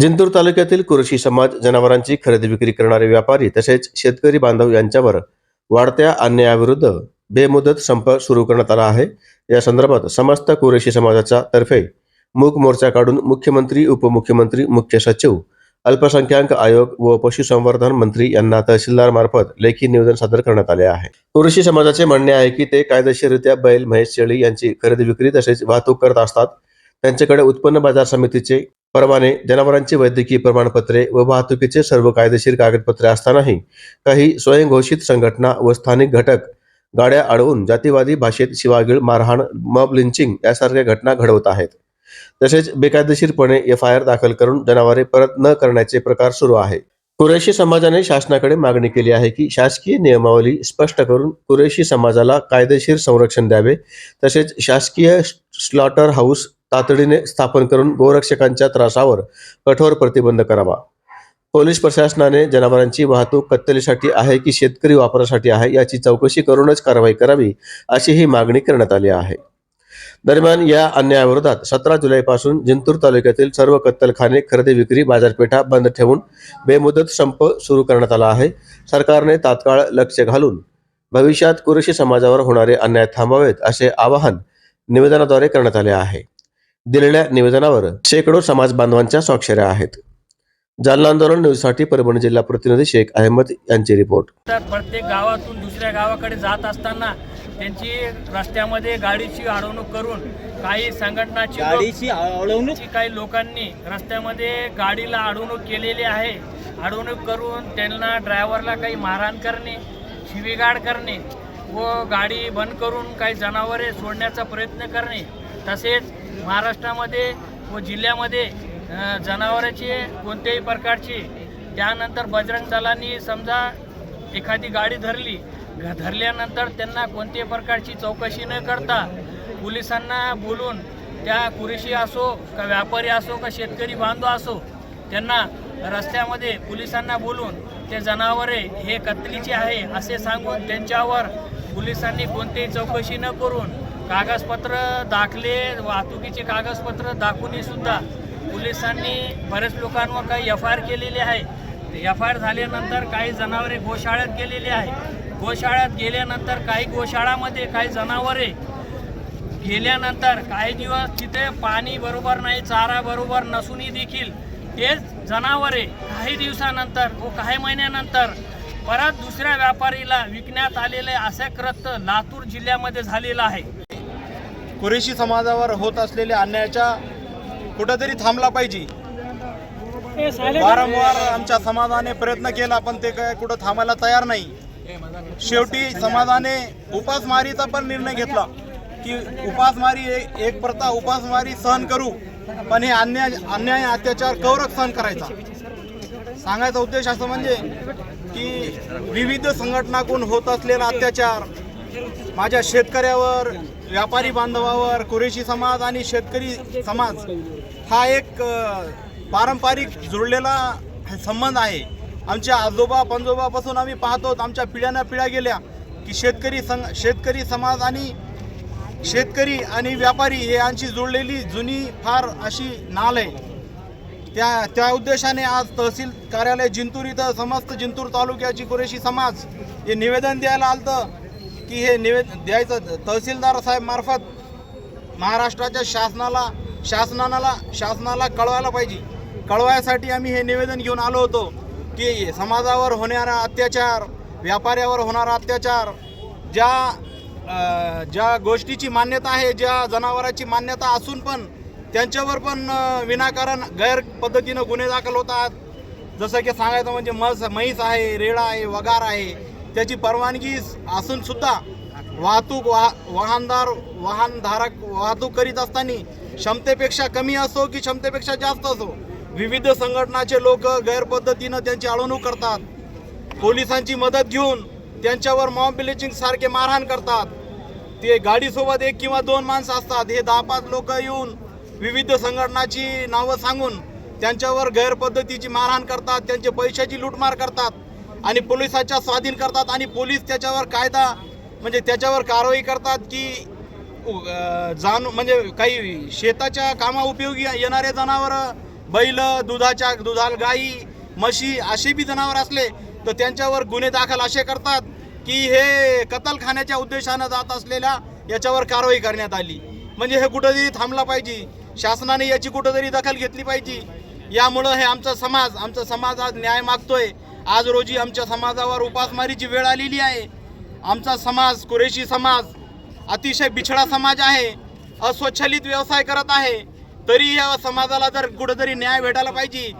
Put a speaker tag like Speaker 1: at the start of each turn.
Speaker 1: जिंतूर तालुक्यातील कुरशी समाज जनावरांची खरेदी विक्री करणारे व्यापारी तसेच शेतकरी बांधव यांच्यावर वाढत्या अन्यायाविरुद्ध बेमुदत संप सुरू करण्यात आला आहे. या संदर्भात समस्त कुरेशी समाजाच्या तर्फे मूक मोर्चा काढून मुख्यमंत्री उपमुख्यमंत्री मुख्य सचिव अल्पसंख्याक आयोग व पशुसंवर्धन मंत्री यांना तहसीलदार मार्फत लेखी निवेदन सादर करण्यात आले आहे. कुरेशी समाजाचे म्हणणे आहे की ते कायदेशीररित्या बैल महेश शेळी यांची खरेदी विक्री तसेच वाहतूक करत असतात. त्यांच्याकडे उत्पन्न बाजार समितीचे परवाने जनावरांची वैद्यकीय प्रमाणपत्रे व वाहतुकीचे सर्व कायदेशीर कागदपत्रे असतानाही काही स्वयंघोषित संघटना व स्थानिक घटक गाड्या अडवून जातीवादी भाषेत शिवागीळ मारहाण मब लिंचिंग यासारख्या घटना घडवत आहेत. तसेच बेकायदेशीरपणे एफ आय आर दाखल करून जनावरे परत न करण्याचे प्रकार सुरू आहे. कुरेशी समाजाने शासनाकडे मागणी केली आहे की शासकीय नियमावली स्पष्ट करून कुरेशी समाजाला कायदेशीर संरक्षण द्यावे. तसेच शासकीय स्लॉटर हाऊस तातडीने स्थापन करून गोरक्षकांच्या त्रासावर कठोर प्रतिबंध करावा. पोलीस प्रशासनाने जनावरांची वाहतूक कत्तलीसाठी आहे की शेतकरी वापरासाठी आहे याची चौकशी करूनच कारवाई करावी अशी ही मागणी करण्यात आली आहे. दरम्यान या अन्यायाविरोधात सतरा जुलैपासून जिंतूर तालुक्यातील सर्व कत्तलखाने खरेदी विक्री बाजारपेठा बंद ठेवून बेमुदत संप सुरू करण्यात आला आहे. सरकारने तात्काळ लक्ष घालून भविष्यात कुरेशी समाजावर होणारे अन्याय थांबावेत असे आवाहन निवेदनाद्वारे करण्यात आले आहे. दिलेल्या निवेदनावर शेकडो समाज बांधवांच्या स्वाक्षऱ्या आहेत. जालना आंदोलन न्यूजसाठी परभणी जिल्हा प्रतिनिधी शेख अहमद यांची रिपोर्ट.
Speaker 2: तर प्रत्येक गावातून दुसऱ्या गावाकडे जात असताना त्यांची रस्त्यामध्ये गाडीची अडवणूक करून काही संघटनाची
Speaker 3: गाडीची अडवणूक
Speaker 2: काही लोकांनी रस्त्यामध्ये गाडीला अडवणूक केलेली आहे अडवणूक करून त्यांना ड्रायव्हरला काही मारहाण करणे शिवीगाळ करणे व गाडी बंद करून काही जनावरे सोडण्याचा प्रयत्न करणे तसेच महाराष्ट्रामध्ये व जिल्ह्यामध्ये जनावराचे जनावरांची कोणत्याही प्रकारची त्यानंतर बजरंग दलांनी समजा एखादी गाडी धरली धरल्यानंतर त्यांना कोणत्याही प्रकारची चौकशी न करता पोलिसांना बोलून त्या कुरेशी असो का व्यापारी असो का शेतकरी बांधव असो त्यांना रस्त्यामध्ये पोलिसांना बोलून ते जनावरे हे कत्लीचे आहे असे सांगून त्यांच्यावर पोलिसांनी कोणतीही चौकशी न करून कागदपत्र दाखले वाहतुकीचे कागदपत्र दाखवूनही सुद्धा पोलिसांनी बरेच लोकांवर काही एफ आय आर केलेली आहे. एफ आय आर झाल्यानंतर काही जनावरे गोशाळ्यात गेलेली आहे. गोशाळ्यात गेल्यानंतर काही गोशाळामध्ये काही जनावरे गेल्यानंतर काही दिवस तिथे पाणी बरोबर नाही चारा बरोबर नसूनही देखील तेच जनावरे काही दिवसानंतर व काही महिन्यानंतर परत दुसऱ्या व्यापारीला विकण्यात आलेले असे कृत्य लातूर जिल्ह्यामध्ये झालेलं आहे.
Speaker 3: कुरेशी समाजावर होत असलेल्या अन्यायाच्या कुठंतरी थांबला पाहिजे. वारंवार आमच्या समाजाने प्रयत्न केला पण ते काय कुठं थांबायला तयार नाही. शेवटी समाजाने उपासमारीचा पण निर्णय घेतला की उपासमारी एक प्रथा उपासमारी सहन करू पण हे अन्याय अन्याय अत्याचार कौरक सहन करायचा. सांगायचा उद्देश असं म्हणजे की विविध संघटनाकडून होत असलेला अत्याचार माझ्या शेतकऱ्यावर व्यापारी बांधवावर कुरेशी समाज आणि शेतकरी समाज हा एक पारंपरिक जुळलेला संबंध आहे. आमच्या आजोबा पंजोबापासून आम्ही पाहतो आमच्या पिढ्यानं पिढ्या गेल्या की शेतकरी सं शेतकरी समाज आणि शेतकरी आणि व्यापारी हे यांची जुळलेली जुनी फार अशी नाल आहे. त्या त्या उद्देशाने आज तहसील कार्यालय जिंतूर इथं समस्त जिंतूर तालुक्याची कुरेशी समाज हे निवेदन द्यायला आलतं. की हे निवेद द्यायचं तहसीलदार साहेब मार्फत महाराष्ट्राच्या शासनाला शासनाला शासनाला कळवायला पाहिजे. कळवायसाठी आम्ही हे निवेदन घेऊन आलो होतो की समाजावर होणारा अत्याचार व्यापाऱ्यावर होणारा अत्याचार ज्या ज्या गोष्टीची मान्यता आहे ज्या जनावराची मान्यता असून पण त्यांच्यावर पण विनाकारण गैर पद्धतीनं गुन्हे दाखल होतात. जसं की सांगायचं म्हणजे मस म्हैस आहे रेडा आहे वगार आहे त्याची परवानगी असून सुद्धा वाहतूक वाह वाहनदार वाहनधारक वाहतूक करीत असताना क्षमतेपेक्षा कमी असो की क्षमतेपेक्षा जास्त असो विविध संघटनाचे लोक गैरपद्धतीनं त्यांची अडवणूक करतात. पोलिसांची मदत घेऊन त्यांच्यावर मॉम ब्लिचिंग सारखे मारहाण करतात. ते गाडीसोबत एक किंवा दोन माणसं असतात. हे दहा पाच लोक येऊन विविध संघटनाची नावं सांगून त्यांच्यावर गैरपद्धतीची मारहाण करतात. त्यांचे पैशाची लूटमार करतात. आणि पोलिसाच्या स्वाधीन करतात आणि पोलीस त्याच्यावर कायदा म्हणजे त्याच्यावर कारवाई करतात की जान जाणू म्हणजे काही शेताच्या कामा उपयोगी येणारे जनावर बैल दुधाच्या दुधाल गाई म्हशी असे बी जनावर असले तर त्यांच्यावर गुन्हे दाखल असे करतात की हे कतलखान्याच्या उद्देशानं जात असलेल्या याच्यावर कारवाई करण्यात आली. म्हणजे हे कुठंतरी थांबला पाहिजे. शासनाने याची कुठंतरी दखल घेतली पाहिजे. यामुळं हे आमचा समाज आमचा समाज आज न्याय मागतोय. आज रोजी आमच्या समाजावर उपासमारीची वेळ आलेली आहे. आमचा समाज कुरेशी समाज अतिशय बिछडा समाज आहे. अस्वच्छलित व्यवसाय करत आहे. तरी या समाजाला जर कुठंतरी न्याय भेटायला पाहिजे.